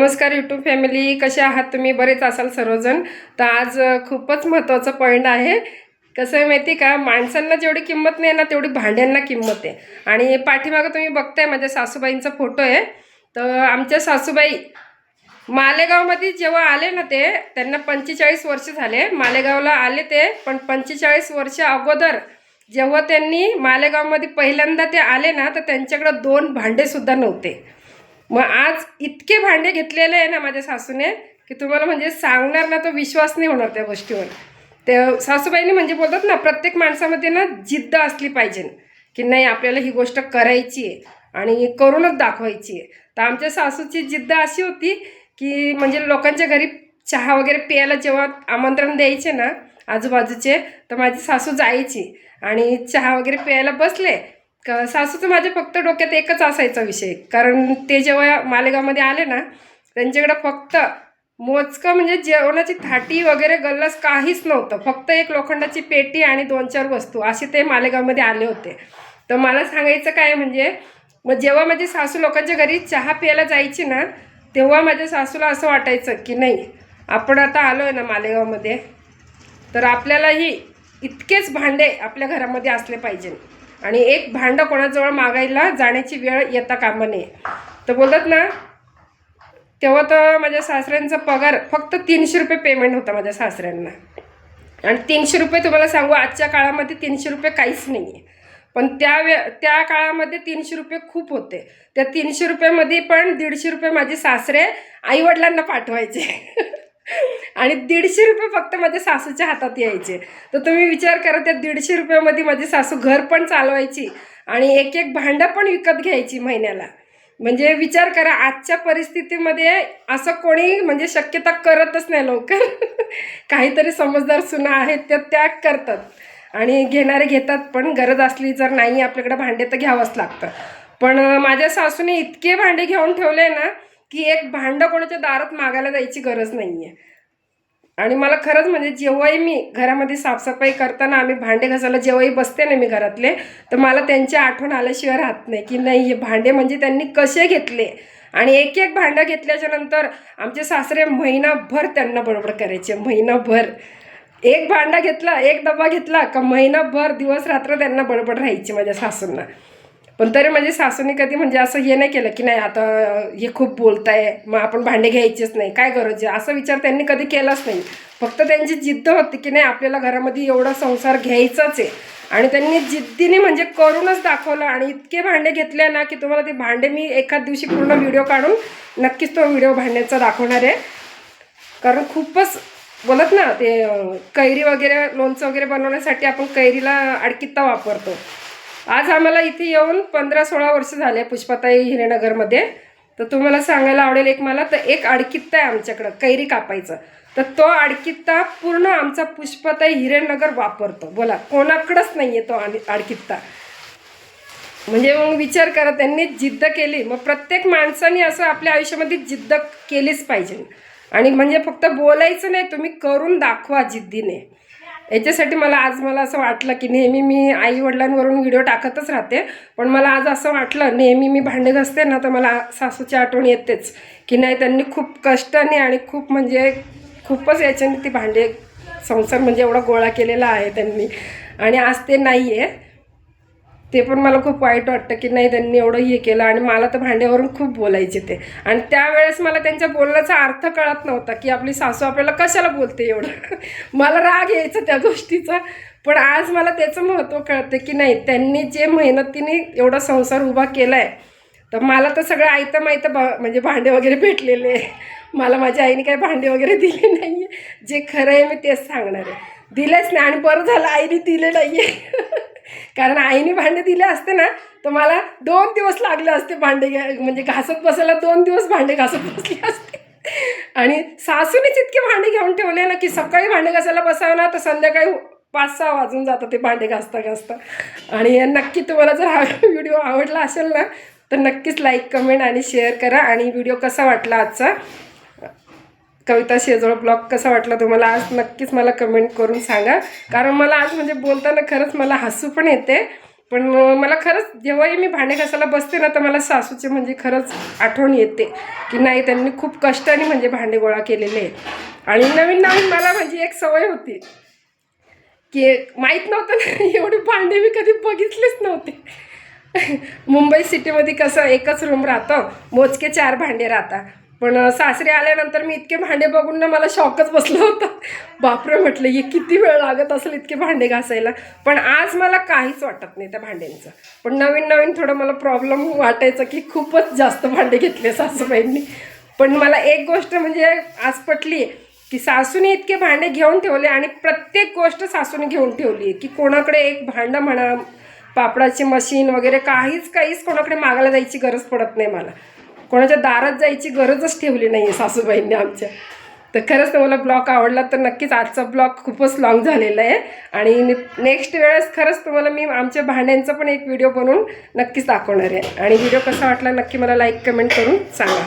नमस्कार YouTube family कसे आहात तुम्ही? बरेच असाल सर्वजण. तर आज खूपच महत्त्वाचं पॉईंट आहे. कसं आहे माहिती का? माणसांना जेवढी किंमत नाही ना तेवढी भांड्यांना किंमत आहे. आणि पाठीमागं तुम्ही बघताय माझ्या सासूबाईंचा फोटो आहे. तर आमच्या सासूबाई मालेगावमध्ये जेव्हा आले ना ते त्यांना पंचेचाळीस वर्ष झाले. मालेगावला आले ते पण पंचेचाळीस वर्ष अगोदर जेव्हा त्यांनी मालेगावमध्ये पहिल्यांदा ते आले ना तर त्यांच्याकडं दोन भांडेसुद्धा नव्हते. मग आज इतके भांडे घेतलेले आहे ना माझ्या सासूने की तुम्हाला म्हणजे सांगणार ना तो विश्वास नाही होणार त्या गोष्टीवर. ते सासूबाईंनी म्हणजे बोलतात ना प्रत्येक माणसामध्ये ना जिद्द असली पाहिजे. की नाही आपल्याला ही गोष्ट करायची आहे आणि करूनच दाखवायची आहे. तर आमच्या सासूची जिद्द अशी होती की म्हणजे लोकांच्या घरी चहा वगैरे प्यायला जेव्हा आमंत्रण द्यायचे ना आजूबाजूचे तर माझी सासू जायची आणि चहा वगैरे प्यायला बसले. का सासूचं माझ्या फक्त डोक्यात एकच असायचा विषय. कारण ते जेव्हा मालेगावमध्ये आले ना त्यांच्याकडं फक्त मोजकं म्हणजे जेवणाची थाटी वगैरे गल्लस काहीच नव्हतं. फक्त एक लोखंडाची पेटी आणि दोन चार वस्तू असे ते मालेगावमध्ये आले होते. तर मला सांगायचं काय म्हणजे मग जेव्हा माझी सासू लोकांच्या घरी चहा प्यायला जायची ना तेव्हा माझ्या सासूला असं वाटायचं की नाही आपण आता आलो आहे ना मालेगावमध्ये तर आपल्यालाही इतकेच भांडे आपल्या घरामध्ये असले पाहिजे. आणि एक भांडं कोणाजवळ मागायला जाण्याची वेळ येता कामा नये. तर बोलतात ना तेव्हा तर माझ्या सासऱ्यांचा पगार फक्त तीनशे रुपये पेमेंट होता माझ्या सासऱ्यांना. आणि तीनशे रुपये तुम्हाला सांगू आजच्या काळामध्ये तीनशे रुपये काहीच नाही आहे पण त्या वे त्या काळामध्ये तीनशे रुपये खूप होते. त्या तीनशे रुपयामध्ये पण दीडशे रुपये माझे सासरे आईवडिलांना पाठवायचे. आणि दीडशे रुपये फक्त माझ्या सासूच्या हातात यायचे. तर तुम्ही विचार करा त्या दीडशे रुपयामध्ये माझी सासू घर पण चालवायची आणि एक एक भांडं पण विकत घ्यायची महिन्याला. म्हणजे विचार करा आजच्या परिस्थितीमध्ये असं कोणी म्हणजे शक्यता करतच नाही लवकर. काहीतरी समजदार सुना आहेत त्या त्या करतात. आणि घेणारे घेतात पण गरज असली जर नाही आपल्याकडे भांडे तर घ्यावंच लागतं. पण माझ्या सासूने इतके भांडे घेऊन ठेवले ना की एक भांडं कोणाच्या दारात मागायला जायची गरज नाही आहे आणि मला खरंच म्हणजे जेव्हाही मी घरामध्ये साफसफाई करताना आम्ही भांडे घासायला जेव्हाही बसते ना मी घरातले तर मला त्यांची आठवण आल्याशिवाय राहत नाही की नाही हे भांडे म्हणजे त्यांनी कसे घेतले? आणि एक एक भांडं घेतल्याच्या नंतर आमचे सासरे महिनाभर त्यांना बरोबर करायचे महिनाभर. एक भांडा घेतला एक डबा घेतला का महिनाभर दिवस रात्र त्यांना बडबड राहायची माझ्या सासूंना. पण तरी माझ्या सासूने कधी म्हणजे असं हे नाही केलं की नाही आता हे खूप बोलताय मग आपण भांडे घ्यायचेच नाही काय गरज आहे? असा विचार त्यांनी कधी केलाच नाही. फक्त त्यांची जिद्द होती की नाही आपल्याला घरामध्ये एवढा संसार घ्यायचाच आहे. आणि त्यांनी जिद्दीने म्हणजे करूनच दाखवलं आणि इतके भांडे घेतले ना की तुम्हाला ते भांडे मी एखाद दिवशी पूर्ण व्हिडिओ काढून नक्कीच तो व्हिडिओ भांड्याचा दाखवणार आहे. कारण खूपच बोलत ना ते कैरी वगैरे लोणचं वगैरे बनवण्यासाठी आपण कैरीला अडकित्ता वापरतो. आज आम्हाला इथे येऊन पंधरा सोळा वर्ष झाले पुष्पाताई हिरेनगरमध्ये. तर तुम्हाला सांगायला आवडेल एक मला तर एक अडकित्ता आहे आमच्याकडं कैरी कापायचं. तर तो अडकित्ता पूर्ण आमचा पुष्पाताई हिरेनगर वापरतो. बोला कोणाकडंच नाही आहे तो अडकित्ता. म्हणजे मग विचार करा त्यांनी जिद्द केली. मग प्रत्येक माणसाने असं आपल्या आयुष्यामध्ये जिद्द केलीच पाहिजे. आणि म्हणजे फक्त बोलायचं नाही तुम्ही करून दाखवा जिद्दीने. याच्यासाठी मला आज मला असं वाटलं की नेहमी मी आई वडिलांवरून व्हिडिओ टाकतच राहते. पण मला आज असं वाटलं नेहमी मी भांडे घासते ना तर मला सासूची आठवण येतेच. की नाही त्यांनी खूप कष्टाने आणि खूप म्हणजे खूपच याच्याने ती भांडे संसार म्हणजे एवढा गोळा केलेला आहे त्यांनी. आणि आज ते नाही आहे ते पण मला खूप वाईट वाटतं की नाही त्यांनी एवढं हे केलं आणि मला तर भांड्यावरून खूप बोलायचे ते. आणि त्यावेळेस मला त्यांच्या बोलण्याचा अर्थ कळत नव्हता की आपली सासू आपल्याला कशाला बोलते एवढं. मला राग यायचा त्या गोष्टीचा. पण आज मला त्याचं महत्त्व कळतं की नाही त्यांनी जे मेहनतीने एवढा संसार उभा केला आहे तर मला तर सगळं आयतं माहितं बा म्हणजे भांडे वगैरे भेटलेले मला माझ्या आईने काही भांडे वगैरे दिले नाही आहे जे खरं आहे मी तेच सांगणार आहे. दिलेच नाही आणि बरं झालं आईने दिले नाही आहे कारण आईने भांडे दिले असते ना तर मला दोन दिवस लागले असते भांडे म्हणजे घासत बसायला दोन दिवस भांडे घासत बसले असते. आणि सासूनेच इतके भांडे घेऊन ठेवले ना की सकाळी भांडे घासायला बसावं ना तर संध्याकाळी पाच सहा वाजून जातं ते भांडे घासता घासता. आणि नक्की तुम्हाला जर हा व्हिडिओ आवडला असेल ना तर नक्कीच लाईक कमेंट आणि शेअर करा. आणि व्हिडिओ कसा वाटला आजचा? कविता शेजवळ ब्लॉग कसा वाटला तुम्हाला आज नक्कीच मला कमेंट करून सांगा. कारण मला आज म्हणजे बोलताना खरंच मला हसू पण येते. पण मला खरंच जेव्हाही मी भांडे घासायला बसते ना तर मला सासूचे म्हणजे खरंच आठवण येते की नाही त्यांनी खूप कष्टाने म्हणजे भांडे गोळा केलेले आहेत. आणि नवीन नवीन मला म्हणजे एक सवय होती की माहीत नव्हतं ना एवढे भांडे मी कधी बघितलेच नव्हते. मुंबई सिटीमध्ये कसं एकच रूम राहतं मोजके चार भांडे राहतात. पण सासरे आल्यानंतर मी इतके भांडे बघून ना मला शॉकच बसला होता. बापरे म्हटलं हे किती वेळ लागत असेल इतके भांडे घासायला? पण आज मला काहीच वाटत नाही त्या भांड्यांचं. पण नवीन नवीन थोडं मला प्रॉब्लेम वाटायचं की खूपच जास्त भांडे घेतले सासूबाईंनी. पण मला एक गोष्ट म्हणजे आज पटली की सासूने इतके भांडे घेऊन ठेवले आणि प्रत्येक गोष्ट सासूने घेऊन ठेवली की कोणाकडे एक भांडं म्हणा पापडाची मशीन वगैरे काहीच काहीच कोणाकडे मागायला जायची गरज पडत नाही मला. कोणाच्या दारात जायची गरजच ठेवली नाही आहे सासूबाईंनी आमच्या. तर खरंच तुम्हाला ब्लॉग आवडला तर नक्कीच आजचा ब्लॉग खूपच लॉंग झालेला आहे. आणि नेक्स्ट वेळेस खरंच तुम्हाला मी आमच्या भांड्यांचा पण एक व्हिडिओ बनवून नक्कीच दाखवणार आहे. आणि व्हिडिओ कसा वाटला नक्की मला लाईक कमेंट करून सांगा.